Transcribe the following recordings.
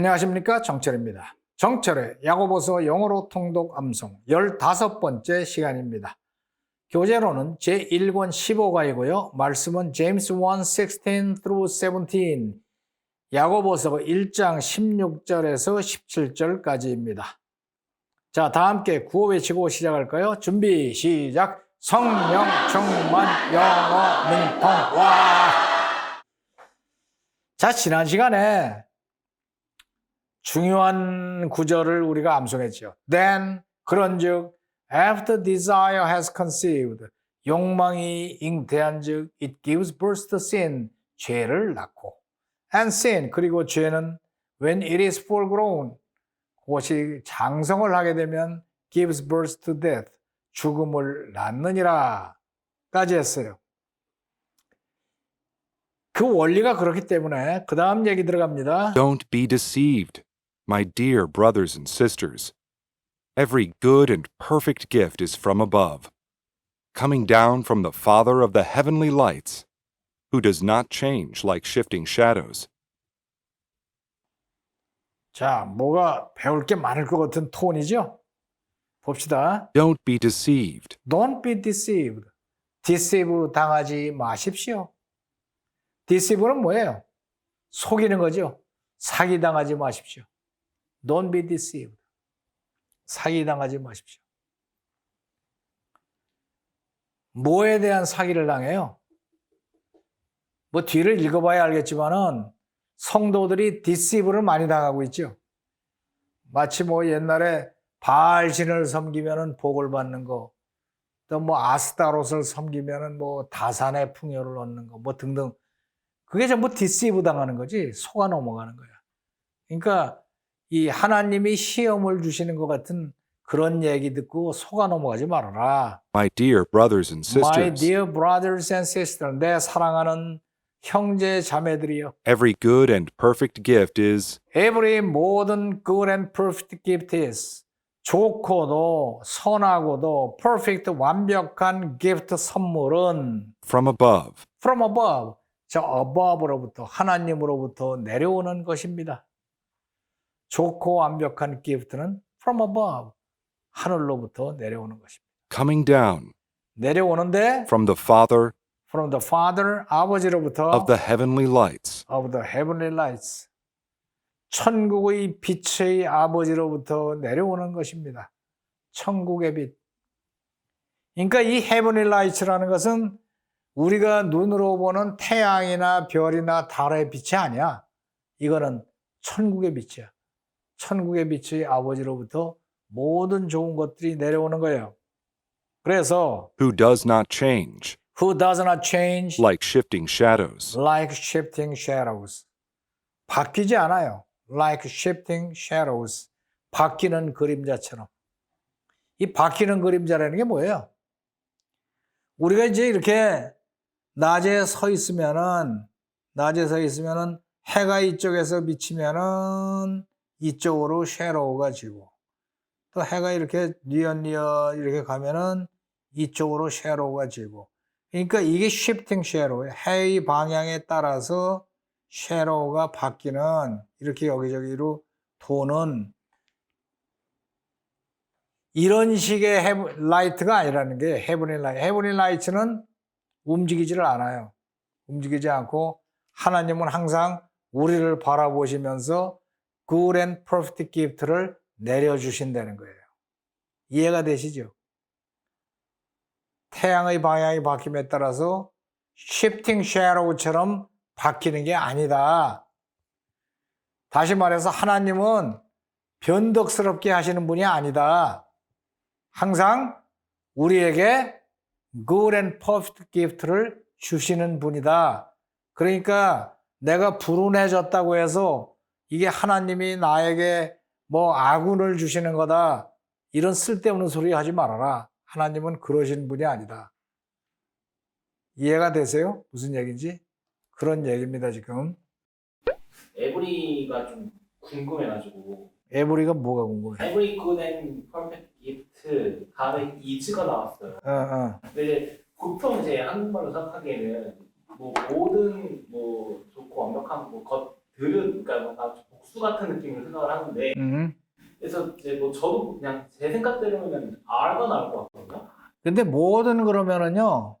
안녕하십니까 정철입니다. 정철의 야고보서 영어로 통독 암송 15번째 시간입니다. 교재로는 제1권 15과이고요. 말씀은 제임스 1, 16 through 17 야고보서 1장 16절에서 17절까지입니다. 자, 다 함께 구호 외치고 시작할까요? 준비, 시작! 성령 충만 영어 능통 와! 자, 지난 시간에 중요한 구절을 우리가 암송했죠. Then 그런즉 after desire has conceived 욕망이 잉태한즉 it gives birth to sin 죄를 낳고 and sin 그리고 죄는 when it is full grown 그것이 장성을 하게 되면 gives birth to death 죽음을 낳느니라까지 했어요. 그 원리가 그렇기 때문에 그 다음 얘기 들어갑니다. Don't be deceived, my dear brothers and sisters. Every good and perfect gift is from above, coming down from the Father of the heavenly lights, who does not change like shifting shadows. 자, 뭐가 배울 게 많을 것 같은 톤이죠? 봅시다. Don't be deceived. Don't be deceived. deceive 당하지 마십시오. deceive는 뭐예요? 속이는 거죠. 사기 당하지 마십시오. Don't be deceived. 사기 당하지 마십시오. 뭐에 대한 사기를 당해요? 뭐 뒤를 읽어봐야 알겠지만은 성도들이 deceive를 많이 당하고 있죠. 마치 뭐 옛날에 바알신을 섬기면은 복을 받는 거, 또 뭐 아스타롯을 섬기면은 뭐 다산의 풍요를 얻는 거, 뭐 등등. 그게 전부 디시브 당하는 거지 속아 넘어가는 거야. 그러니까 이 하나님이 시험을 주시는 것 같은 그런 얘기 듣고 속아 넘어가지 말아라. My dear brothers and My sisters, dear brothers and sisters, 내 사랑하는 형제 자매들이여. every good and perfect gift is Every 모든 good and perfect gift is 좋고도 선하고도 perfect 완벽한 gift 선물은 from above, from above 저 above로부터 하나님으로부터 내려오는 것입니다. 좋고 완벽한 gift는 from above 하늘로부터 내려오는 것입니다. coming down 내려오는데 from the Father from the Father 아버지로부터 of the heavenly lights, of the heavenly lights. 천국의 빛의 아버지로부터 내려오는 것입니다. 천국의 빛. 그러니까 이 heavenly lights라는 것은 우리가 눈으로 보는 태양이나 별이나 달의 빛이 아니야. 이거는 천국의 빛이야. 천국의 빛의 아버지로부터 모든 좋은 것들이 내려오는 거예요. 그래서 who does not change who does not change like shifting shadows. like shifting shadows. 바뀌지 않아요. like shifting shadows. 바뀌는 그림자처럼. 이 바뀌는 그림자라는 게 뭐예요? 우리가 이제 이렇게 낮에 서 있으면은, 낮에 서 있으면은 해가 이쪽에서 비치면은 이쪽으로 섀도우가 지고, 또 해가 이렇게 뉘엿뉘엿 이렇게 가면은 이쪽으로 섀도우가 지고, 그러니까 이게 shifting shadow예요. 해의 방향에 따라서 섀도우가 바뀌는 이렇게 여기저기로 도는 이런 식의 헤브, 라이트가 아니라는 게 헤브리 라이트. 헤브리 라이트는 움직이지를 않아요. 움직이지 않고 하나님은 항상 우리를 바라보시면서 good and perfect gift를 내려주신다는 거예요. 이해가 되시죠? 태양의 방향이 바뀜에 따라서 shifting shadow처럼 바뀌는 게 아니다. 다시 말해서 하나님은 변덕스럽게 하시는 분이 아니다. 항상 우리에게 good and perfect gift를 주시는 분이다. 그러니까 내가 불운해졌다고 해서 이게 하나님이 나에게 뭐 아군을 주시는 거다. 이런 쓸데없는 소리 하지 말아라. 하나님은 그러신 분이 아니다. 이해가 되세요? 무슨 얘기인지? 그런 얘기입니다, 지금. 에브리가 좀 궁금해가지고 에브리가 뭐가 궁금해? 에브리 굿앤 퍼펙트 기프트 다음에 이즈가 나왔어요. 어, 어. 근데 보통 이제 한국말로 생각하기에는 뭐 모든 뭐 좋고 완벽한 뭐 들은 그러니까 뭔가 좀 복수 같은 느낌을 생각을 하는데 음. 그래서 이제 뭐 저도 그냥 제 생각대로는 R가 나올 것 같거든요. 근데 뭐든 그러면은요,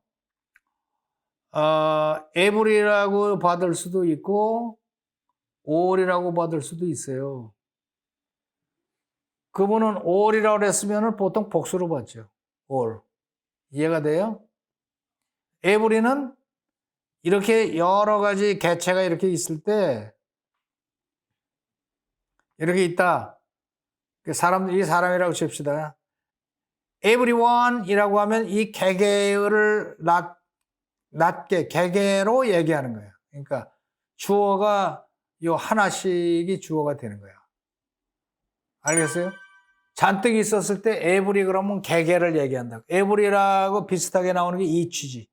어, every라고 받을 수도 있고, all이라고 받을 수도 있어요. 그분은 all이라고 그랬으면 보통 복수로 받죠. all. 이해가 돼요? every는 이렇게 여러 가지 개체가 이렇게 있을 때, 이렇게 있다. 그 사람, 이 사람이라고 칩시다. everyone이라고 하면 이 개개를 낮, 낮게 개개로 얘기하는 거예요. 그러니까 주어가 요 하나씩이 주어가 되는 거야. 알겠어요? 잔뜩 있었을 때 every 그러면 개개를 얘기한다고. every라고 비슷하게 나오는 게 each.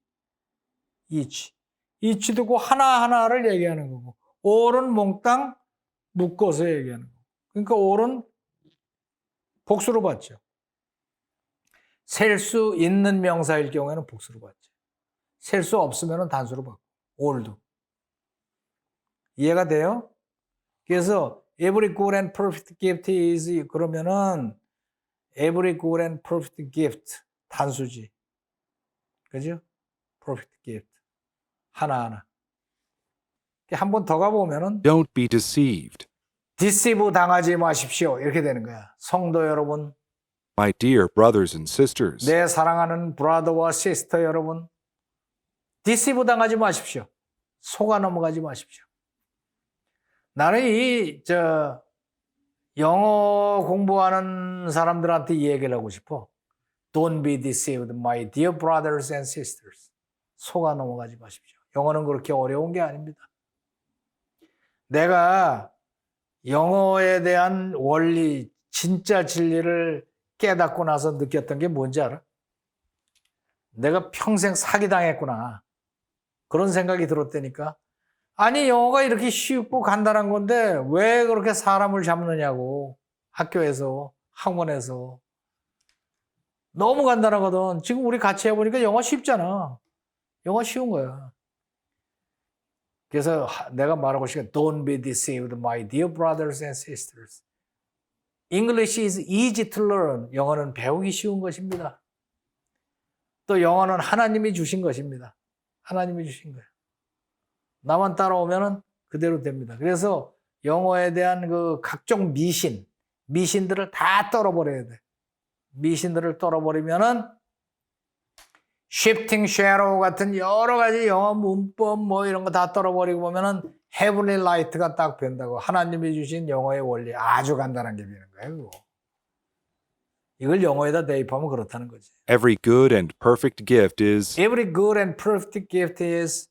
each도 그 하나하나를 얘기하는 거고. all은 몽땅 묶어서 얘기하는 거고. 그러니까 all은 복수로 받죠. 셀 수 있는 명사일 경우에는 복수로 받죠. 셀 수 없으면 단수로 받고, all도. 이해가 돼요? 그래서 every good and perfect gift is 그러면은 every good and perfect gift 단수지. 그죠? perfect gift. 하나하나. 한 번 더 가보면은 Don't be deceived. Deceive 당하지 마십시오. 이렇게 되는 거야. 성도 여러분, My dear brothers and sisters, 내 사랑하는 브라더와 시스터 여러분, 디시브 당하지 마십시오. 속아 넘어가지 마십시오. 나는 이, 저, 영어 공부하는 사람들한테 이 얘기를 하고 싶어. Don't be deceived, my dear brothers and sisters. 속아 넘어가지 마십시오. 영어는 그렇게 어려운 게 아닙니다. 내가 영어에 대한 원리, 진짜 진리를 깨닫고 나서 느꼈던 게 뭔지 알아? 내가 평생 사기당했구나. 그런 생각이 들었다니까. 아니, 영어가 이렇게 쉽고 간단한 건데 왜 그렇게 사람을 잡느냐고. 학교에서, 학원에서. 너무 간단하거든. 지금 우리 같이 해보니까 영어 쉽잖아. 영어 쉬운 거야. 그래서 하- 내가 말하고 싶은 Don't be deceived, my dear brothers and sisters. English is easy to learn. 영어는 배우기 쉬운 것입니다. 또 영어는 하나님이 주신 것입니다. 하나님이 주신 거예요. 나만 따라오면 그대로 됩니다. 그래서 영어에 대한 그 각종 미신, 미신들을 다 떨어버려야 돼. 미신들을 떨어버리면은 shifting shadow 같은 여러 가지 영어 문법 뭐 이런 거 다 떨어버리고 보면은 heavenly light가 딱 변다고 하나님이 주신 영어의 원리 아주 간단한 게 되는 거예요. 그거. 이걸 영어에다 대입하면 그렇다는 거지. every good and perfect gift is Every good and perfect gift is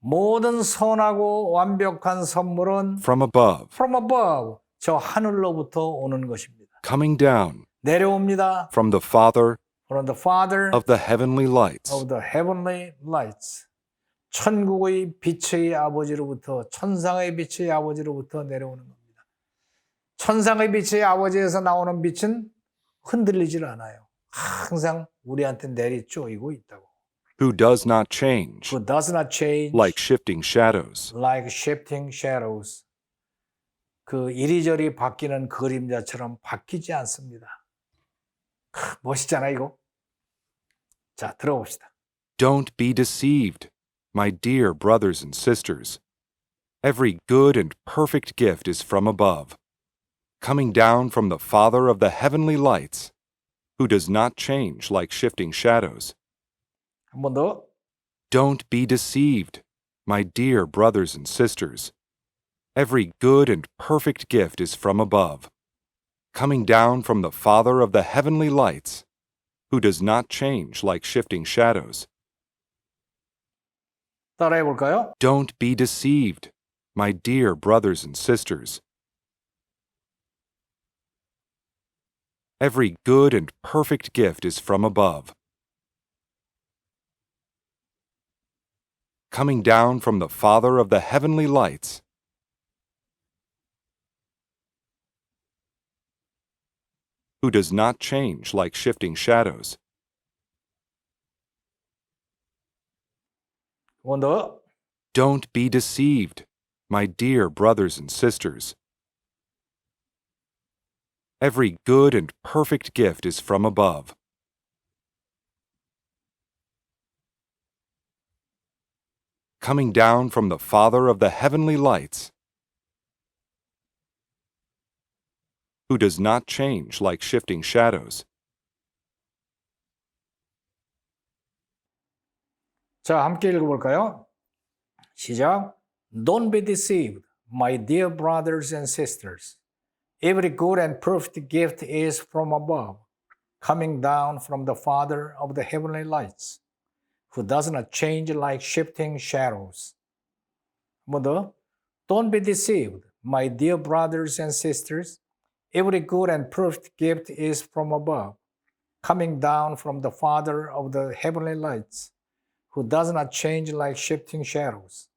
모든 선하고 완벽한 선물은 from above, from above 저 하늘로부터 오는 것입니다. coming down 내려옵니다. from the Father from the Father of the heavenly lights, of the heavenly lights. 천국의 빛의 아버지로부터 천상의 빛의 아버지로부터 내려오는 겁니다. 천상의 빛의 아버지에서 나오는 빛은 흔들리질 않아요. 항상 우리한테 내리 쪼이고 있다고. who does not change Who does not change like shifting shadows. like shifting shadows. 그 이리저리 바뀌는 그림자처럼 바뀌지 않습니다. 크, 멋있잖아 이거. Don't be deceived, my dear brothers and sisters. Every good and perfect gift is from above, coming down from the Father of the heavenly lights, who does not change like shifting shadows. Don't be deceived, my dear brothers and sisters. Every good and perfect gift is from above, coming down from the Father of the heavenly lights who does not change like shifting shadows. 따라해 볼까요? Don't be deceived, my dear brothers and sisters. Every good and perfect gift is from above, coming down from the Father of the heavenly lights, who does not change like shifting shadows. One up. Don't be deceived, my dear brothers and sisters. Every good and perfect gift is from above. Coming down from the Father of the heavenly lights who does not change like shifting shadows. 자, 함께 읽어볼까요? 시작. Don't be deceived, my dear brothers and sisters. Every good and perfect gift is from above, coming down from the Father of the heavenly lights, who does not change like shifting shadows. 한번 더. Don't be deceived, my dear brothers and sisters. Every good and perfect gift is from above, coming down from the Father of the heavenly lights, who does not change like shifting shadows.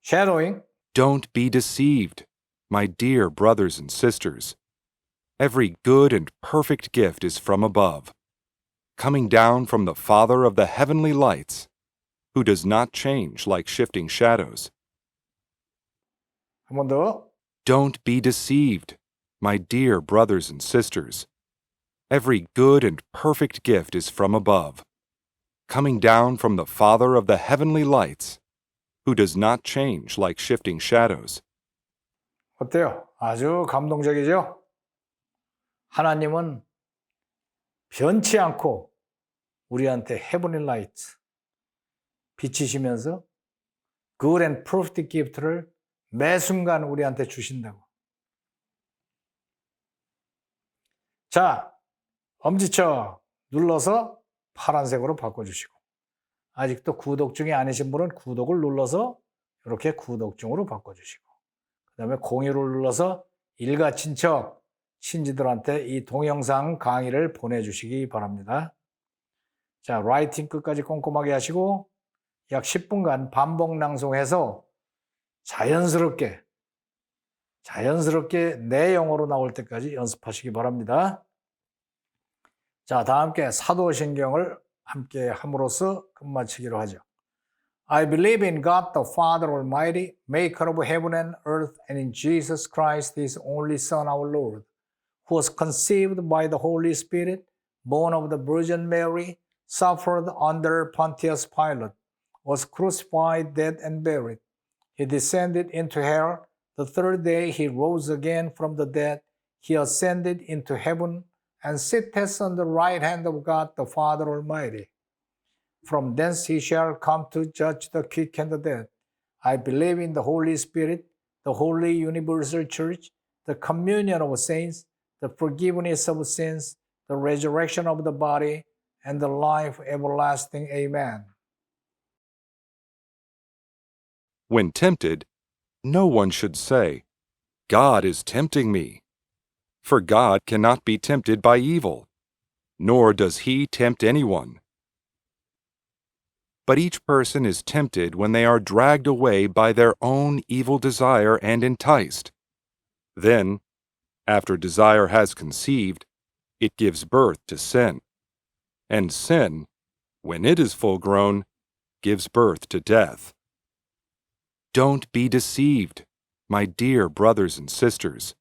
Shadowing, Don't be deceived, my dear brothers and sisters. Every good and perfect gift is from above, coming down from the Father of the heavenly lights, who does not change like shifting shadows. 한 번 더. Don't be deceived, my dear brothers and sisters. Every good and perfect gift is from above, coming down from the Father of the heavenly lights, who does not change like shifting shadows. 어때요? 아주 감동적이죠? 하나님은 변치 않고 우리한테 헤븐리 라이트 비치시면서 good and perfect gift를 매 순간 우리한테 주신다고. 자, 엄지척 눌러서 파란색으로 바꿔주시고 아직도 구독 중이 아니신 분은 구독을 눌러서 이렇게 구독 중으로 바꿔주시고 그 다음에 공유를 눌러서 일가 친척, 친지들한테 이 동영상 강의를 보내주시기 바랍니다. 자, 라이팅 끝까지 꼼꼼하게 하시고 약 10분간 반복 낭송해서 자연스럽게, 자연스럽게 내 영어로 나올 때까지 연습하시기 바랍니다. 자, 다 함께 사도신경을 함께 함으로써 끝마치기로 하죠. I believe in God the Father Almighty, maker of heaven and earth, and in Jesus Christ, his only Son, our Lord, who was conceived by the Holy Spirit, born of the Virgin Mary, suffered under Pontius Pilate, was crucified, dead, and buried. He descended into hell. The third day he rose again from the dead. He ascended into heaven and sitteth on the right hand of God the Father Almighty. From thence he shall come to judge the quick and the dead. I believe in the Holy Spirit, the holy universal church, the communion of saints, the forgiveness of sins, the resurrection of the body, and the life everlasting. Amen. When tempted, no one should say, God is tempting me. For God cannot be tempted by evil, nor does he tempt anyone. But each person is tempted when they are dragged away by their own evil desire and enticed. Then, after desire has conceived, it gives birth to sin. And sin, when it is full grown, gives birth to death. Don't be deceived, my dear brothers and sisters.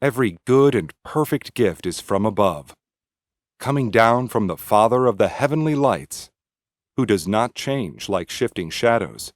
Every good and perfect gift is from above, coming down from the Father of the heavenly lights, who does not change like shifting shadows.